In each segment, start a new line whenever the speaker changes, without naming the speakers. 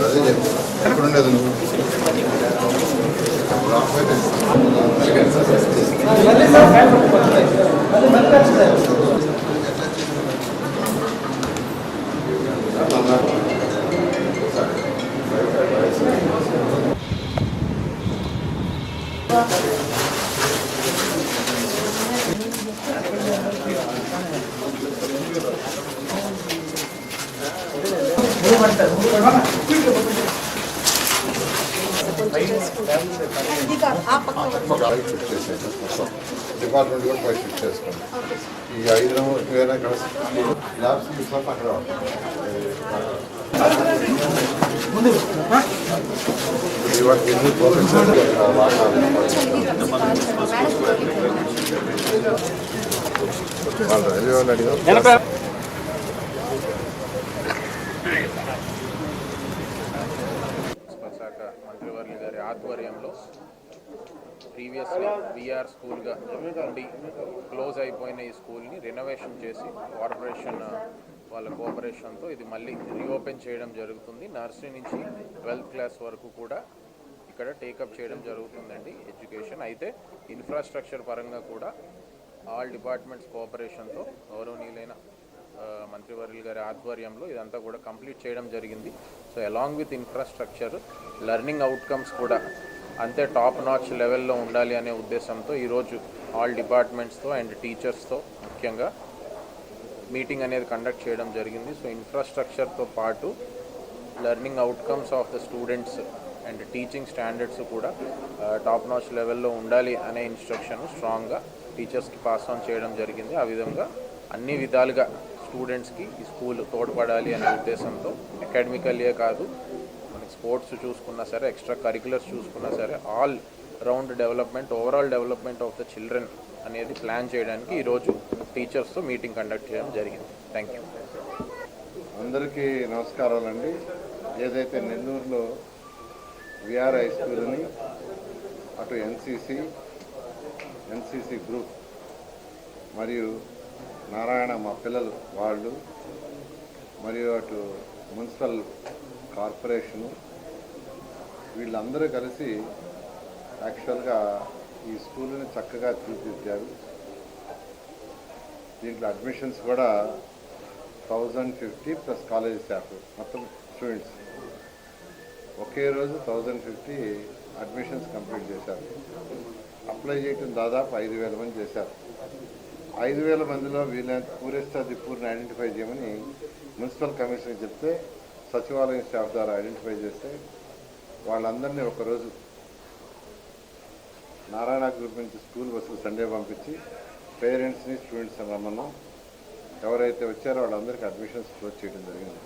అదే చెప్పు ఎక్కడ నువ్వు
ఇది ఆ పక్క వరకు.
బయట షిఫ్ట్ చేసేయండి మొత్తం డిపార్ట్మెంట్ కూడా బయట షిఫ్ట్ చేసుకోండి ఈ ఐదు నెంబర్ ఇక్కడ ల్యాబ్స్ తీసుకొని అక్కడ ఇవాళ ఎన్ని ప్రొఫెసర్ వాళ్ళు రైల్వే వాళ్ళు అడిగారు
శాఖ మంత్రివర్యులు గారి ఆధ్వర్యంలో ప్రీవియస్లీ విఆర్ స్కూల్గా ఉండి క్లోజ్ అయిపోయిన ఈ స్కూల్ని రెనోవేషన్ చేసి కార్పొరేషన్ వాళ్ళ కోఆపరేషన్తో ఇది మళ్ళీ రీఓపెన్ చేయడం జరుగుతుంది. నర్సరీ నుంచి ట్వెల్త్ క్లాస్ వరకు కూడా ఇక్కడ టేకప్ చేయడం జరుగుతుందండి ఎడ్యుకేషన్ అయితే ఇన్ఫ్రాస్ట్రక్చర్ పరంగా కూడా ఆల్ డిపార్ట్మెంట్స్ కోఆపరేషన్తో గౌరవనీయులైన మంత్రివర్యులు గారి ఆధ్వర్యంలో ఇదంతా కూడా కంప్లీట్ చేయడం జరిగింది. So along with infrastructure learning outcomes కూడా అంతే టాప్ నాచ్ లెవెల్లో ఉండాలి అనే ఉద్దేశంతో ఈరోజు ఆల్ డిపార్ట్మెంట్స్తో అండ్ టీచర్స్తో ముఖ్యంగా మీటింగ్ అనేది కండక్ట్ చేయడం జరిగింది. సో ఇన్ఫ్రాస్ట్రక్చర్తో పాటు learning outcomes of the students and teaching standards కూడా టాప్ నాచ్ లెవెల్లో ఉండాలి అనే ఇన్స్ట్రక్షన్ స్ట్రాంగ్గా టీచర్స్కి పాస్ ఆన్ చేయడం జరిగింది. ఆ విధంగా అన్ని విధాలుగా స్టూడెంట్స్కి ఈ స్కూల్ తోడ్పడాలి అనే ఉద్దేశంతో అకాడమికల్యే కాదు. మనకి స్పోర్ట్స్ చూసుకున్నా సరే ఎక్స్ట్రా కరికులర్స్ చూసుకున్నా సరే all round development overall development of the children అనేది ప్లాన్ చేయడానికి ఈరోజు టీచర్స్తో మీటింగ్ కండక్ట్ చేయడం జరిగింది. Thank you.
అందరికీ నమస్కారాలండి. ఏదైతే నెల్లూరులో విఆర్ హై స్కూల్ని అటు ఎన్సిసి ఎన్సిసి గ్రూప్ మరియు నారాయణ మా పిల్లలు వాళ్ళు మరియు అటు మున్సిపల్ కార్పొరేషను వీళ్ళందరూ కలిసి యాక్చువల్గా ఈ స్కూల్ని చక్కగా తీర్చిదిద్దారు. దీంట్లో అడ్మిషన్స్ కూడా thousand fifty plus college staff మొత్తం స్టూడెంట్స్. ఒకే రోజు థౌజండ్ ఫిఫ్టీ అడ్మిషన్స్ కంప్లీట్ చేశారు. అప్లై చేయటం దాదాపు ఐదు వేల మంది చేశారు. ఐదు వేల మందిలో వీళ్ళ పూరెస్ట్ పూర్ని ఐడెంటిఫై చేయమని మున్సిపల్ కమిషనర్ చెప్తే సచివాలయం స్టాఫ్ ద్వారా ఐడెంటిఫై చేస్తే వాళ్ళందరినీ ఒకరోజు నారాయణ గ్రూప్ నుంచి స్కూల్ బస్సులు సండే పంపించి పేరెంట్స్ని స్టూడెంట్స్ని రమ్మన్నాం. ఎవరైతే వచ్చారో వాళ్ళందరికీ అడ్మిషన్స్ క్లోజ్ చేయడం జరిగింది.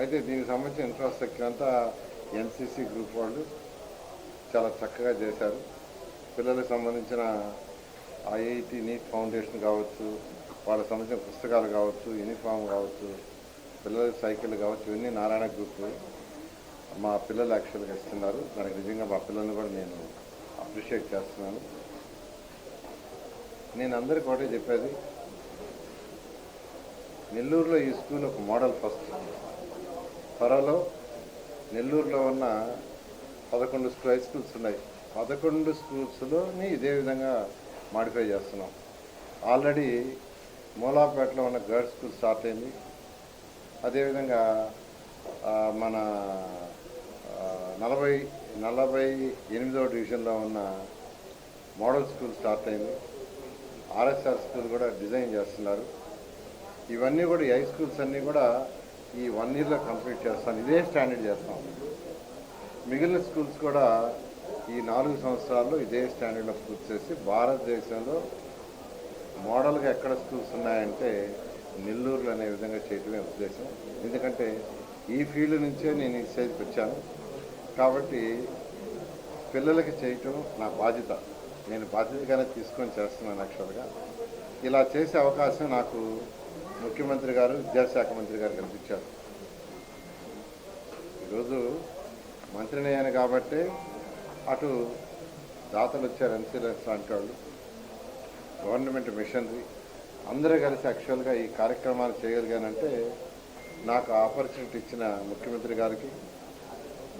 అయితే దీనికి సంబంధించిన ఇన్ఫ్రాస్ట్రక్చర్ అంతా ఎన్సీసీ గ్రూప్ వాళ్ళు చాలా చక్కగా చేశారు. పిల్లలకు సంబంధించిన ఐఐటి నీట్ ఫౌండేషన్ కావచ్చు వాళ్ళకి సంబంధించిన పుస్తకాలు కావచ్చు యూనిఫామ్ కావచ్చు పిల్లలకి సైకిల్ కావచ్చు ఇవన్నీ నారాయణ గ్రూప్. మా పిల్లలు యాక్చువల్గా ఇస్తున్నారు. దానికి నిజంగా మా పిల్లల్ని కూడా నేను అప్రిషియేట్ చేస్తున్నాను. నేను అందరికి ఒకటే చెప్పేది. నెల్లూరులో ఈ స్కూల్ ఒక మోడల్ ఫస్ట్. త్వరలో నెల్లూరులో ఉన్న పదకొండు హై స్కూల్స్ ఉన్నాయి. పదకొండు స్కూల్స్లోని ఇదే విధంగా మాడిఫై చేస్తున్నాం. ఆల్రెడీ మూలాపేటలో ఉన్న గర్ల్స్ స్కూల్ స్టార్ట్ అయింది. అదేవిధంగా మన నలభై నలభై ఎనిమిదవ డివిజన్లో ఉన్న మోడల్ స్కూల్ స్టార్ట్ అయింది. ఆర్ఎస్ఆర్ స్కూల్ కూడా డిజైన్ చేస్తున్నారు. ఇవన్నీ కూడా ఈ హై స్కూల్స్ అన్నీ కూడా ఈ వన్ ఇయర్లో కంప్లీట్ చేస్తాను ఇదే స్టాండర్డ్ చేస్తాం. మిగిలిన స్కూల్స్ కూడా ఈ నాలుగు సంవత్సరాల్లో ఇదే స్టాండర్డ్లో పూర్తి చేసి భారతదేశంలో మోడల్గా ఎక్కడ స్కూల్స్ ఉన్నాయంటే నెల్లూరులో అనే విధంగా చేయటమే ఉద్దేశం. ఎందుకంటే ఈ ఫీల్డ్ నుంచే నేను ఈ స్టేజ్కి వచ్చాను. కాబట్టి పిల్లలకి చేయటం నా బాధ్యత. నేను బాధ్యతగానే తీసుకొని చేస్తున్నాను యాక్చువల్గా ఇలా చేసే అవకాశం నాకు ముఖ్యమంత్రి గారు విద్యాశాఖ మంత్రి గారు కల్పించారు. ఈరోజు మంత్రిని అయ్యాను కాబట్టి అటు దాతలు వచ్చారు ఎన్సీఎస్ లాంటి వాళ్ళు. Government missionary. అందరూ కలిసి యాక్చువల్గా ఈ కార్యక్రమాలు చేయగలిగానంటే నాకు ఆపర్చునిటీ ఇచ్చిన ముఖ్యమంత్రి గారికి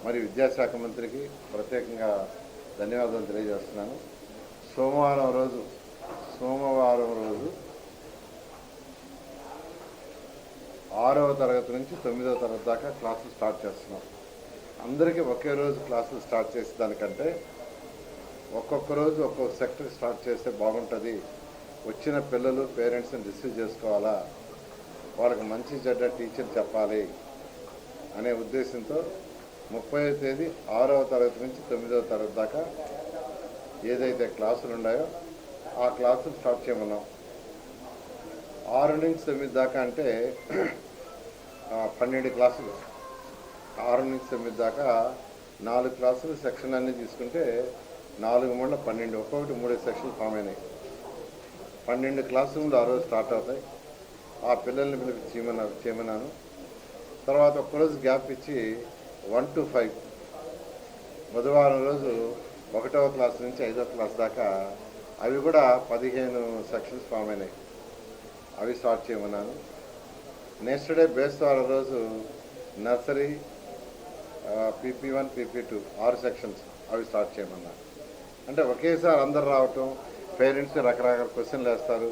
మరి విద్యాశాఖ మంత్రికి ప్రత్యేకంగా ధన్యవాదాలు తెలియజేస్తున్నాను. సోమవారం రోజు సోమవారం రోజు ఆరవ తరగతి నుంచి తొమ్మిదవ తరగతి దాకా క్లాసులు స్టార్ట్ చేస్తున్నాం. అందరికీ ఒకే రోజు క్లాసులు స్టార్ట్ చేసే దానికంటే ఒక్కొక్క రోజు ఒక్కొక్క సెక్టర్ స్టార్ట్ చేస్తే బాగుంటుంది. వచ్చిన పిల్లలు పేరెంట్స్ని రిసీవ్ చేసుకోవాలా? వాళ్ళకి మంచి చెడ్డ టీచర్ చెప్పాలి అనే ఉద్దేశంతో ముప్పై తేదీ ఆరవ తరగతి నుంచి తొమ్మిదవ తరగతి దాకా ఏదైతే క్లాసులు ఉన్నాయో ఆ క్లాసులు స్టార్ట్ చేయమన్నాం. ఆరు నుంచి తొమ్మిది దాకా అంటే పన్నెండు క్లాసులు. ఆరు నుంచి తొమ్మిది దాకా నాలుగు క్లాసులు సెక్షన్ అన్నీ తీసుకుంటే నాలుగు మూడు పన్నెండు ఒక్కొక్కటి మూడు సెక్షన్లు ఫామ్ అయినాయి. పన్నెండు క్లాస్ రూమ్లు ఆ రోజు స్టార్ట్ అవుతాయి. ఆ పిల్లల్ని పిలిపి చేయమన్నా చేయమన్నాను. తర్వాత ఒక్కరోజు గ్యాప్ ఇచ్చి వన్ టు ఫైవ్ బుధవారం రోజు ఒకటవ క్లాస్ నుంచి ఐదవ క్లాస్ దాకా అవి కూడా పదిహేను సెక్షన్స్ ఫామ్ అయినాయి. అవి స్టార్ట్ చేయమన్నాను. నెక్స్ట్ డే బేస్తవారం రోజు nursery PP one PP two ఆరు సెక్షన్స్ అవి స్టార్ట్ చేయమన్నారు. అంటే ఒకేసారి అందరు రావటం పేరెంట్స్ రకరకాల క్వశ్చన్లు వేస్తారు.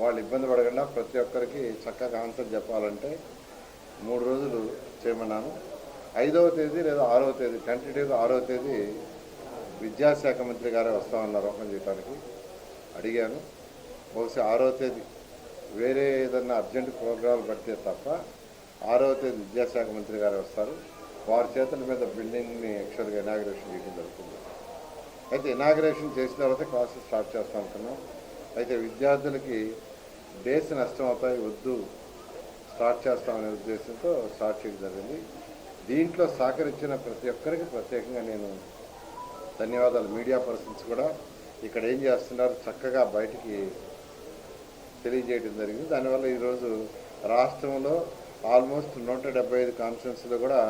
వాళ్ళు ఇబ్బంది పడకుండా ప్రతి ఒక్కరికి చక్కగా ఆన్సర్ చెప్పాలంటే మూడు రోజులు చేయమన్నాను. ఐదవ తేదీ లేదా ఆరవ తేదీ టెంటేటివ్గా ఆరవ తేదీ విద్యాశాఖ మంత్రి గారే వస్తామన్నారు ఓపెన్ చేయడానికి అడిగాను. బహుశా ఆరవ తేదీ వేరే ఏదన్నా అర్జెంట్ ప్రోగ్రాం పడితే తప్ప ఆరవ తేదీ విద్యాశాఖ మంత్రి గారే వస్తారు. వారి చేతుల మీద బిల్డింగ్ని యాక్చువల్గా ఇనాగ్రేషన్ చేయడం జరుగుతుంది. అయితే ఇనాగ్రేషన్ చేసిన తర్వాత క్లాసెస్ స్టార్ట్ చేస్తాం అనుకున్నాం. అయితే విద్యార్థులకి డేస్ నష్టం అవుతాయి వద్దు స్టార్ట్ చేస్తామనే ఉద్దేశంతో స్టార్ట్ చేయడం జరిగింది. దీంట్లో సహకరించిన ప్రతి ఒక్కరికి ప్రత్యేకంగా నేను ధన్యవాదాలు. మీడియా పర్సన్స్ కూడా ఇక్కడ ఏం చేస్తున్నారు చక్కగా బయటికి తెలియజేయడం జరిగింది. దానివల్ల ఈరోజు రాష్ట్రంలో ఆల్మోస్ట్ నూట డెబ్బై ఐదు కాన్ఫరెన్స్లో కూడా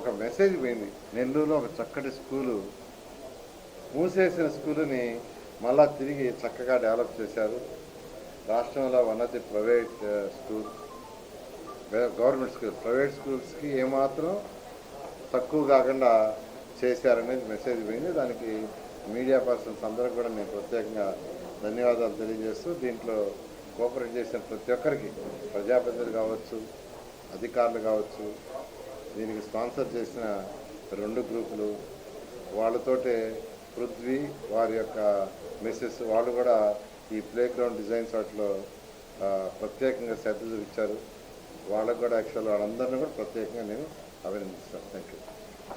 ఒక మెసేజ్ పోయింది. నెల్లూరులో ఒక చక్కటి స్కూలు. మూసేసిన స్కూలుని మళ్ళా తిరిగి చక్కగా డెవలప్ చేశారు. రాష్ట్రంలో one of the private school government school private స్కూల్స్కి ఏమాత్రం తక్కువ కాకుండా చేశారనేది మెసేజ్ పోయింది. దానికి మీడియా పర్సన్స్ అందరికి కూడా నేను ప్రత్యేకంగా ధన్యవాదాలు తెలియజేస్తూ దీంట్లో కోఆపరేట్ చేసిన ప్రతి ఒక్కరికి ప్రజాప్రతినిధులు కావచ్చు అధికారులు కావచ్చు దీనికి స్పాన్సర్ చేసిన రెండు గ్రూపులు వాళ్ళతోటే పృథ్వీ వారి యొక్క మిస్సెస్ వాళ్ళు కూడా ఈ ప్లే గ్రౌండ్ డిజైన్స్ వాటిలో ప్రత్యేకంగా శ్రద్ధ చూపించారు. వాళ్ళకు కూడా యాక్చువల్ వాళ్ళందరినీ కూడా ప్రత్యేకంగా నేను అభినందిస్తాను. Thank you